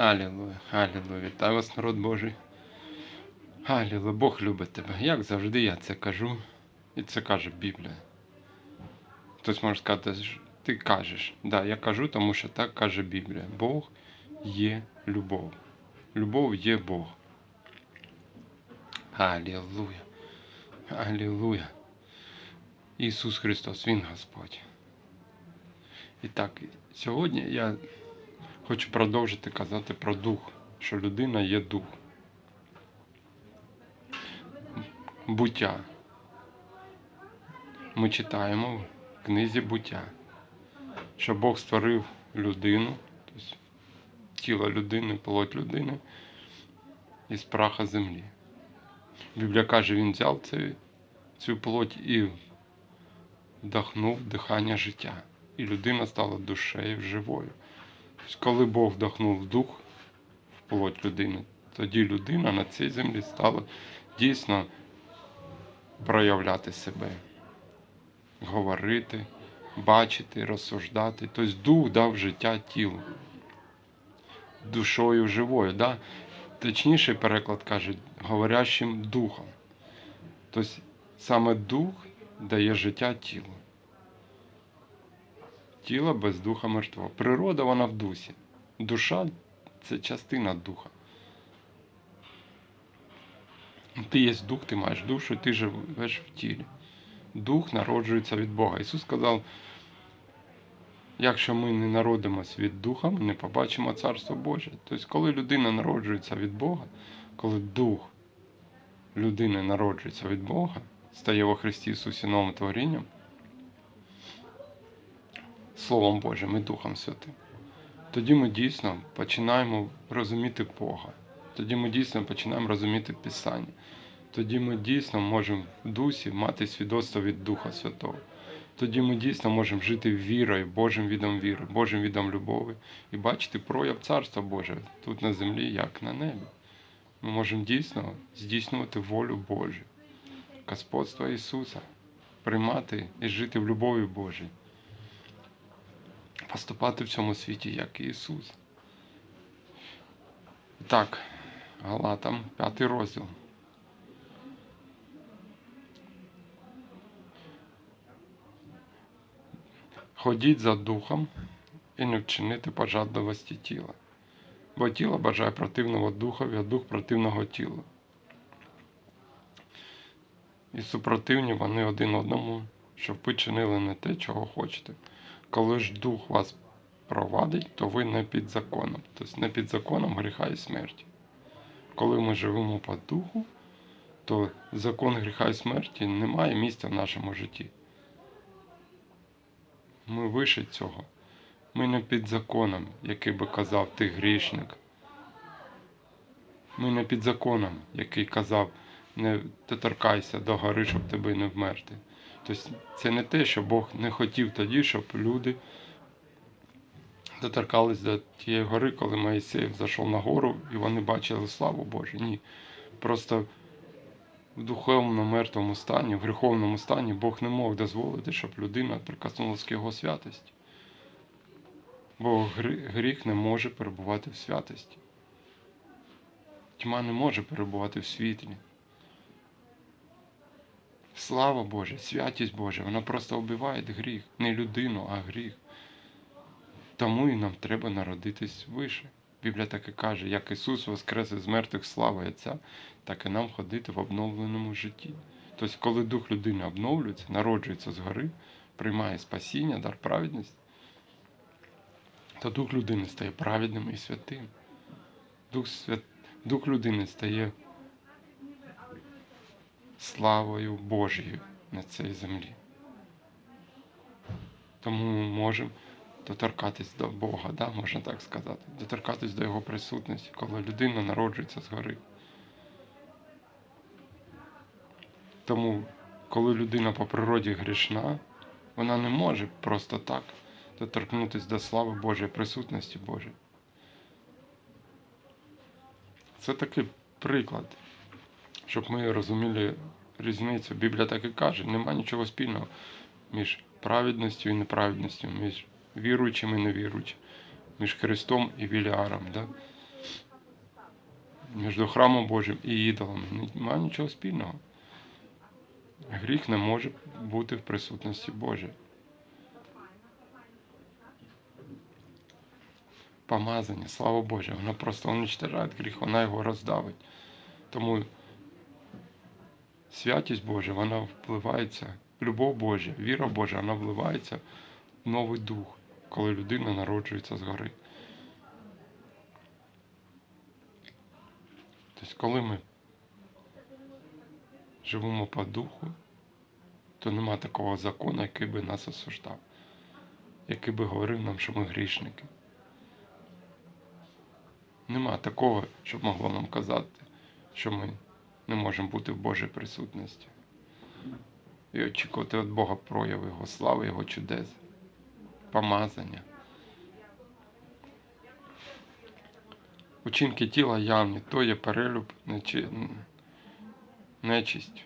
Алілуя, алілуя. Вітаю вас, народ Божий. Алілуя, Бог любить тебе. Як завжди я це кажу. І це каже Біблія. Хтось може сказати, що ти кажеш. Да, я кажу, тому що так каже Біблія. Бог є любов. Любов є Бог. Алілуя. Алілуя. Ісус Христос, Він Господь. І так, сьогодні я хочу продовжити казати про дух, що людина є дух. Буття. Ми читаємо в книзі буття, що Бог створив людину, тобто тіло людини, плоть людини із праха землі. Біблія каже, він взяв цю, цю плоть і вдохнув дихання життя. І людина стала душею живою. Коли Бог вдохнув дух в плоть людини, тоді людина на цій землі стала дійсно проявляти себе, говорити, бачити, розсуждати. Тобто дух дав життя тілу. Душою живою. Да? Точніший переклад каже, говорящим духом. Тобто саме дух дає життя тілу. Тіло без духа мертво. Природа вона в дусі. Душа це частина духа. Ти є дух, ти маєш душу, ти живеш в тілі. Дух народжується від Бога. Ісус сказав, якщо ми не народимось від Духа, ми не побачимо Царство Боже. Тобто, коли людина народжується від Бога, коли дух людини народжується від Бога, стає во Христі Ісусі новим творінням, Словом Божим і Духом Святим, тоді ми дійсно починаємо розуміти Бога. Тоді ми дійсно починаємо розуміти Писання. Тоді ми дійсно можемо в дусі мати свідоцтво від Духа Святого. Тоді ми дійсно можемо жити вірою, Божим відом віри, Божим відом любові і бачити прояв Царства Божого тут на землі, як на небі. Ми можемо дійсно здійснювати волю Божу, господство Ісуса, приймати і жити в любові Божій, поступати в цьому світі, як Ісус. Так, Галатам, п'ятий розділ. Ходіть за духом і не вчинити пожадливості тіла, бо тіло бажає противного духові, а дух противного тілу. І супротивні вони один одному, щоб ви чинили не те, чого хочете. Коли ж дух вас провадить, то ви не під законом, тобто не під законом гріха і смерті. Коли ми живемо по духу, то закон гріха і смерті не має місця в нашому житті. Ми вище цього. Ми не під законом, який би казав ти грішник. Ми не під законом, який казав, не доторкайся до гори, щоб тебе не вмерти. Тобто це не те, що Бог не хотів тоді, щоб люди доторкались до тієї гори, коли Моїсей зайшов на гору і вони бачили славу Божу. Ні. Просто в духовно мертвому стані, в гріховному стані Бог не мог дозволити, щоб людина прикоснулася к його святості. Бо гріх не може перебувати в святості. Тьма не може перебувати в світлі. Слава Божа, святість Божа, вона просто вбиває гріх. Не людину, а гріх. Тому і нам треба народитись вище. Біблія так і каже, як Ісус воскрес із мертвих слави Отця, так і нам ходити в обновленому житті. Тобто, коли дух людини обновлюється, народжується згори, приймає спасіння, дар праведності, то дух людини стає праведним і святим. Дух, свят... дух людини стає славою Божою на цій землі. Тому ми можемо доторкатись до Бога, да, можна так сказати, доторкатись до Його присутності, коли людина народжується згори. Тому, коли людина по природі грішна, вона не може просто так доторкнутися до слави Божої, присутності Божої. Це такий приклад, щоб ми розуміли різницю. Біблія так і каже, нема нічого спільного між праведністю і неправедністю, між віруючим і невіруючим, між Христом і Віліаром. Да? між храмом Божим і ідолами немає нічого спільного. Гріх не може бути в присутності Божій. Помазання, слава Боже, воно просто уничтожає гріх, вона його роздавить. Тому святість Божа, вона впливається, любов Божа, віра Божа, вона вливається в новий дух, коли людина народжується згори. Тобто, коли ми живемо по духу, то нема такого закону, який би нас осуждав, який би говорив нам, що ми грішники. Нема такого, щоб могло нам казати, що ми не можемо бути в Божій присутності. І очікувати від Бога прояви Його слави, Його чудес, помазання. Учинки тіла явні, то є перелюб, нечи... нечисть,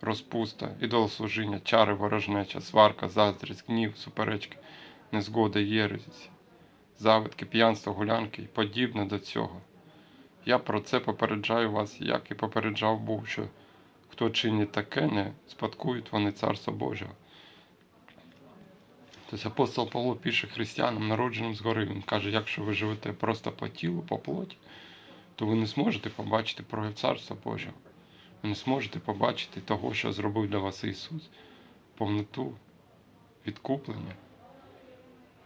розпуста, ідолослужіння, чари, ворожнеча, сварка, заздрість, гнів, суперечки, незгода, єресь, завидки, п'янство, гулянки і подібне до цього. Я про це попереджаю вас, як і попереджав був, що хто чинить таке, не спадкують вони Царство Божого. Тобто апостол Павло пише християнам, народженим згори, він каже, якщо ви живете просто по тілу, по плоті, то ви не зможете побачити прояв Царства Божого. Ви не зможете побачити того, що зробив для вас Ісус, повноту, відкуплення,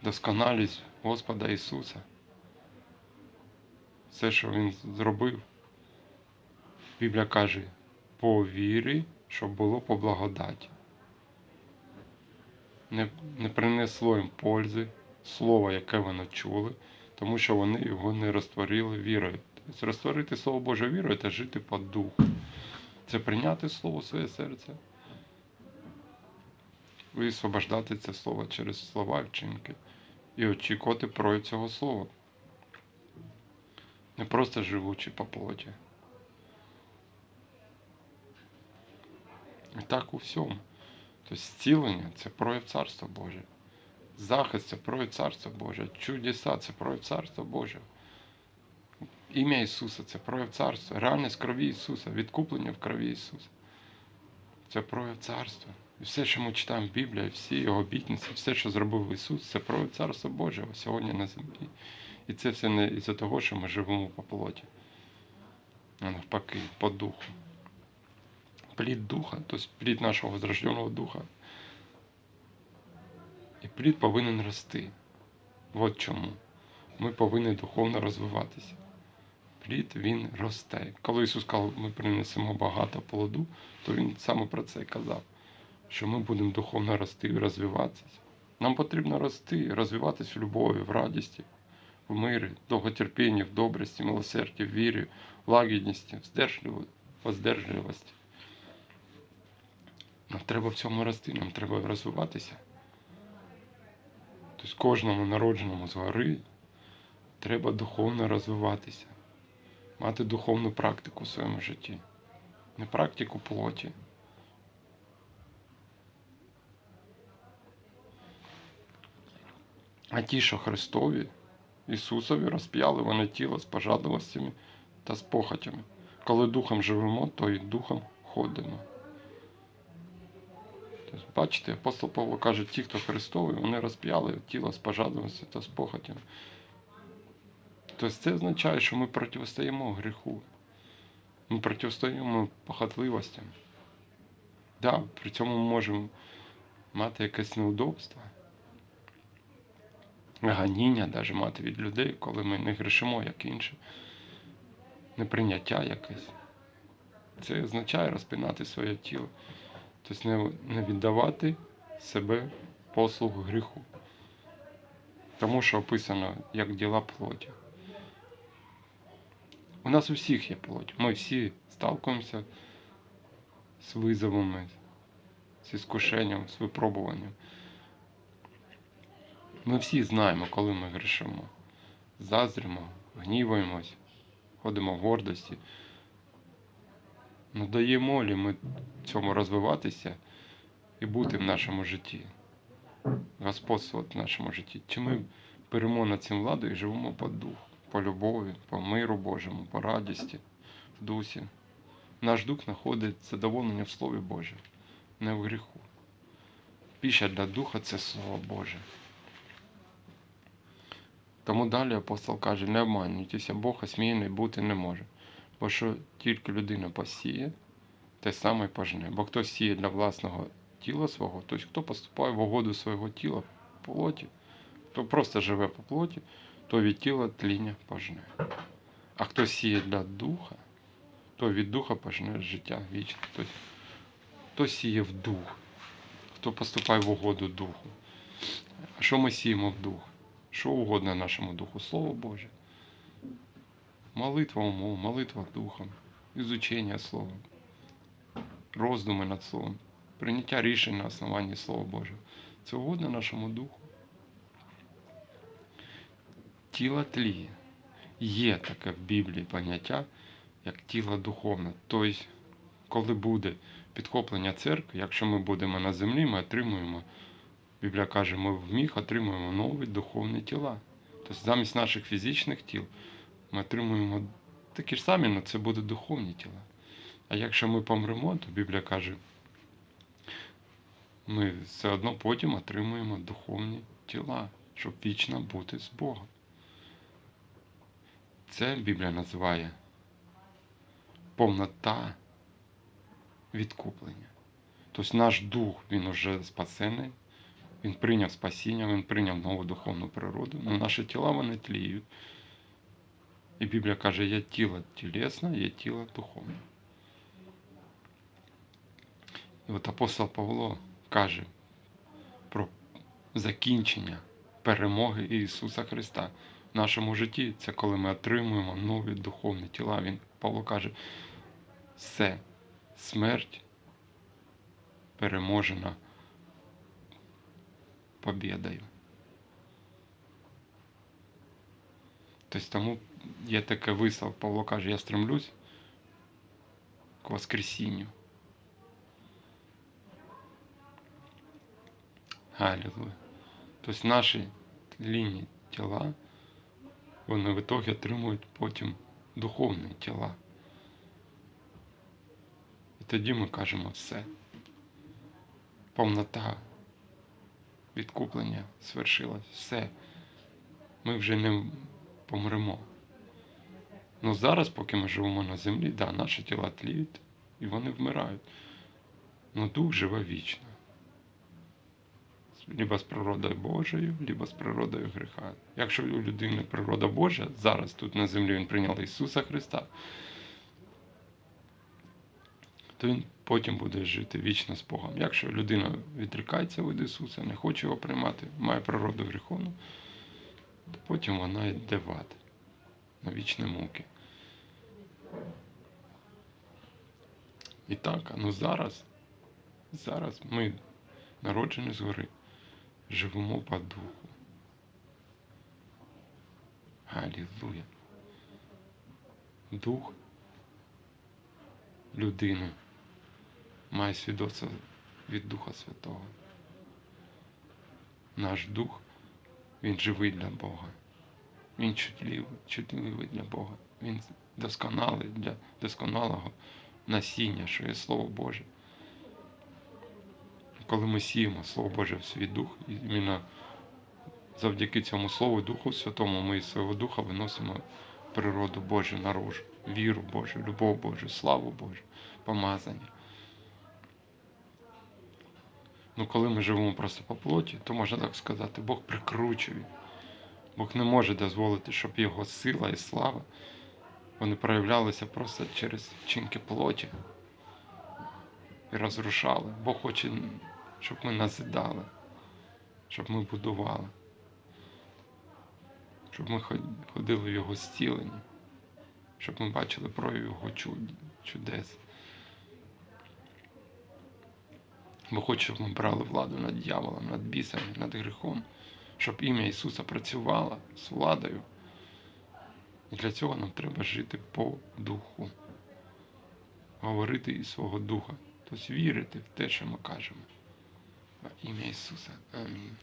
досконалість Господа Ісуса. Все, що Він зробив. Біблія каже, по вірі, щоб було по благодаті. Не, не принесло їм пользи, слово, яке вони чули, тому що вони його не розтворили вірою. Тобто розтворити Слово Боже вірою це жити по духу. Це прийняти Слово в своє серце. Висвобождати це слово через слова вчинки. І очікувати прояв цього слова. Не просто живучи по плоті. І так у всьому. Тобто зцілення це прояв Царства Боже. Захист це прояв Царства Боже. Чудеса це прояв Царства Божого. Ім'я Ісуса це прояв Царства. Реальність крові Ісуса, відкуплення в крові Ісуса. Це прояв Царства. І все, що ми читаємо в Біблії, всі його обітниці, все, що зробив Ісус, це прояв Царства Божого сьогодні на землі. І це все не із-за того, що ми живемо по плоті, а навпаки, по духу. Плід духа, тобто плід нашого зрожденого духа. І плід повинен рости. От чому. Ми повинні духовно розвиватися. Плід він росте. Коли Ісус сказав, ми принесемо багато плоду, то Він саме про це казав, що ми будемо духовно рости і розвиватися. Нам потрібно рости, розвиватися в любові, в радісті, в мирі, довготерпінні, в добрості, милосерді, в вірі, в воздержливості. Нам треба в цьому рости, нам треба розвиватися. Тобто кожному народженому згори треба духовно розвиватися, мати духовну практику в своєму житті, не практику плоті. А ті, що Христові, Ісусові розп'яли вони тіло з пожадливостями та з похотями. Коли духом живемо, то і духом ходимо. Бачите, апостол Павло каже, ті, хто Христовий, вони розп'яли тіло з пожадливостями та з похотями. Тобто це означає, що ми протистоїмо гріху. Ми протистоїмо похотливостям. Да, при цьому ми можемо мати якесь неудобство ганіння навіть мати від людей, коли ми не грішимо, як інші, неприйняття якесь. Це означає розпинати своє тіло. Тобто не, віддавати себе послугу гріху. Тому що описано як діла плоті. У нас у всіх є плоть. Ми всі сталкуємося з визовами, з іскушенням, з випробуванням. Ми всі знаємо, коли ми грішимо. Заздримо, гніваємось, ходимо в гордості. Ну даємо лі ми цьому розвиватися і бути в нашому житті, господствувати в нашому житті. Чи ми беремо над цим владу і живемо по духу, по любові, по миру Божому, по радісті, в дусі. Наш дух знаходить задоволення в Слові Боже, не в гріху. Піща для духа це Слово Боже. Тому далі апостол каже, не обманюйтеся, Бог осміяний бути не може. Бо що тільки людина посіє, те саме й пожне. Бо хто сіє для власного тіла свого, тобто хто поступає в угоду свого тіла плоті, хто просто живе по плоті, то від тіла тління пожне. А хто сіє для духа, то від духа пожне життя вічне. Тобто, хто сіє в дух, хто поступає в угоду духу. А що ми сіємо в дух? Що угодно нашому духу? Слово Боже. Молитва умом, молитва духом, ізучення слова, роздуми над словом, прийняття рішень на основанні Слова Божого. Це угодно нашому духу. Тіло тліє. Є таке в Біблії поняття, як тіло духовне. Тобто, коли буде підхоплення церкви, якщо ми будемо на землі, ми отримуємо, Біблія каже, ми в міг отримуємо нові духовні тіла. Тобто замість наших фізичних тіл ми отримуємо такі ж самі, але це будуть духовні тіла. А якщо ми помремо, то Біблія каже, ми все одно потім отримуємо духовні тіла, щоб вічно бути з Богом. Це Біблія називає повнота відкуплення. Тобто наш дух, він уже спасений, він прийняв спасіння, він прийняв нову духовну природу, але наші тіла вони тліють. І Біблія каже, є тіло тілесне, є тіло духовне. І от апостол Павло каже про закінчення перемоги Ісуса Христа в нашому житті. Це коли ми отримуємо нові духовні тіла. Він Павло каже, все, смерть переможена побєдою. Тобто тому є таке вислов, Павло каже, я стремлюсь к воскресінню. Аллилуйя. Тобто наші тлінні тіла, вони в ітогі отримують потім духовні тіла. І тоді ми кажемо все. Повнота відкуплення свершилась. Все. Ми вже не помремо. Ну зараз, поки ми живемо на землі, да, наші тіла тліють і вони вмирають. Ну дух живе вічно. Либо з природою Божою, либо з природою гріха. Якщо у людини природа Божа, зараз тут на землі він прийняв Ісуса Христа, то він потім буде жити вічно з Богом. Якщо людина відрікається від Ісуса, не хоче його приймати, має природу гріховну, то потім вона йде в ад на вічні муки. І так, ну зараз, зараз ми народжені згори, живемо по духу. Алілуя. Дух людини має свідоцтво від Духа Святого. Наш дух, він живий для Бога. Він чутливий, чутливий для Бога. Він досконалий для досконалого насіння, що є Слово Боже. Коли ми сіємо Слово Боже в свій дух, іменно завдяки цьому Слову Духу Святому ми із свого духа виносимо природу Божу наружу, віру Божу, любов Божу, славу Божу, помазання. Ну, коли ми живемо просто по плоті, то можна так сказати, Бог прикручує. Бог не може дозволити, щоб його сила і слава вони проявлялися просто через чинки плоті і розрушали. Бог хоче, щоб ми назидали, щоб ми будували, щоб ми ходили в Його зціленні, щоб ми бачили прояв Його чудес. Бо хоче, щоб ми брали владу над дьяволом, над бісами, над гріхом, щоб ім'я Ісуса працювало з владою. І для цього нам треба жити по духу, говорити із свого духа, тобто вірити в те, що ми кажемо. Во ім'я Ісуса. Амінь.